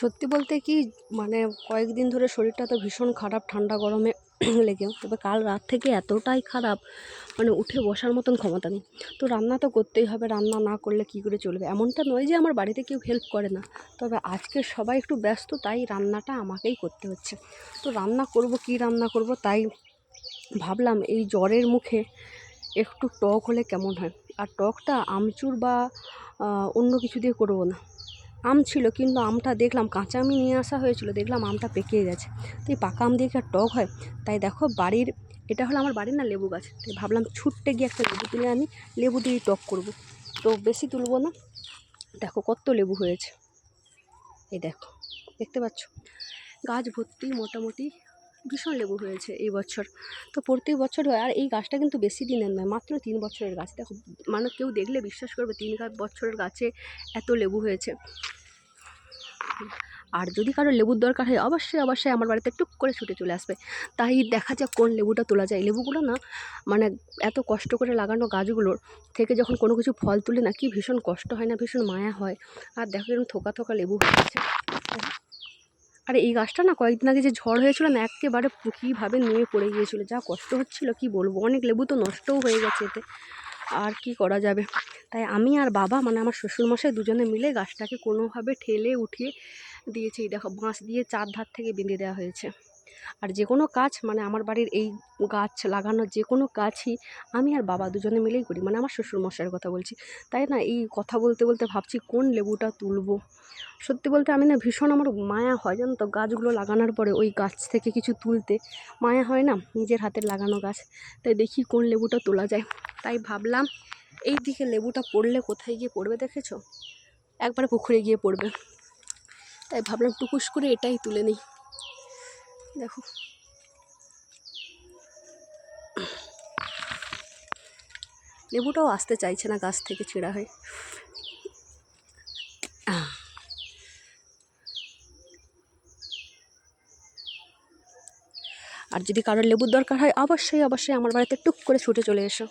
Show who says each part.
Speaker 1: সত্যি বলতে কি মানে কয়েকদিন ধরে শরীরটা তো ভীষণ খারাপ, ঠান্ডা গরমে লেগে। তবে কাল রাত থেকে এতটাই খারাপ মানে উঠে বসার মতন ক্ষমতা নেই। তো রান্না তো করতেই হবে, রান্না না করলে কী করে চলবে? এমনটা নয় যে আমার বাড়িতে কেউ হেল্প করে না। তবে আজকে সবাই একটু ব্যস্ত, তাই রান্নাটা আমাকেই করতে হচ্ছে। তো রান্না করব, কি রান্না করব তাই ভাবলাম এই জ্বরের মুখে একটু টক হলে কেমন হয়? আর টকটা আমচুর বা অন্য কিছু দিয়ে করব না। আম ছিল কিন্তু আমটা দেখলাম, কাঁচা আমি নিয়ে আসা হয়েছিল, দেখলাম আমটা পেকে গেছে। তো এই পাকা আম দিয়ে টক হয়? তাই দেখো বাড়ির, এটা হলো আমার বাড়ির না লেবু গাছ। তাই ভাবলাম ছুটতে গিয়ে একটা লেবু তুলে আমি লেবু দিয়েই টক করব। তো বেশি তুলবো না। দেখো কত লেবু হয়েছে। এই দেখো, দেখতে পাচ্ছ? গাছ ভর্তি মোটামুটি ভীষণ লেবু হয়েছে এই বছর। তো প্রত্যেক বছর হয় আর এই গাছটা কিন্তু বেশি দিনের নয়, মাত্র তিন বছরের গাছ। দেখো মানে কেউ দেখলে বিশ্বাস করবে তিন বছরের গাছে এত লেবু হয়েছে। আর যদি কারও লেবুর দরকার হয়, অবশ্যই অবশ্যই আমার বাড়িতে টুক করে ছুটে চলে আসবে। তাই দেখা যাক কোন লেবুটা তোলা যায়। লেবুগুলো না মানে এত কষ্ট করে লাগানো গাছগুলোর থেকে যখন কোনো কিছু ফল তুলে না, কি ভীষণ কষ্ট হয় না, ভীষণ মায়া হয়। আর দেখো এরকম থোকা থোকা লেবু হয়েছে। আর এই গাছটা না কয়েকদিন আগে যে ঝড় হয়েছিল না, একেবারে কীভাবে নিয়ে পড়ে গিয়েছিল। যা কষ্ট হচ্ছিল, কি বলব? অনেক লেবু তো নষ্টও হয়ে গেছে এতে। আর কি করা যাবে? তাই আমি আর বাবা মানে আমার শ্বশুরমশাই দুজনে মিলে গাছটাকে কোনোভাবে ঠেলে উঠিয়ে দিয়েছি। দেখো, বাঁশ দিয়ে চার ধার থেকে বেঁধে দেওয়া হয়েছে। আর যে কোনো কাজ মানে আমার বাড়ির এই গাছ লাগানোর যে কোনো কাজই আমি আর বাবা দুজনে মিলেই করি। মানে আমার শ্বশুরমশাইয়ের কথা বলছি। তাই না? এই কথা বলতে বলতে ভাবছি কোন লেবুটা তুলবো? সত্যি বলতে আমি না ভীষণ আমার মায়া হয়, জানো তো? গাছগুলো লাগানোর পরে ওই গাছ থেকে কিছু তুলতে মায়া হয় না? নিজের হাতের লাগানো গাছ। তাই দেখি কোন লেবুটা তোলা যায়। তাই ভাবলাম এই দিকে লেবুটা পড়লে কোথায় গিয়ে পড়বে দেখেছ? একবার পুকুরে গিয়ে পড়বে। তাই ভাবলাম টুকুস করে এটাই তুলে নিই। দেখো। লেবুটাও আসতে চাইছে না গাছ থেকে ছেঁড়া হয়। আর যদি কারোর লেবুর দরকার হয়, অবশ্যই অবশ্যই আমার বাড়িতে টুক করে ছুটে চলে এসো।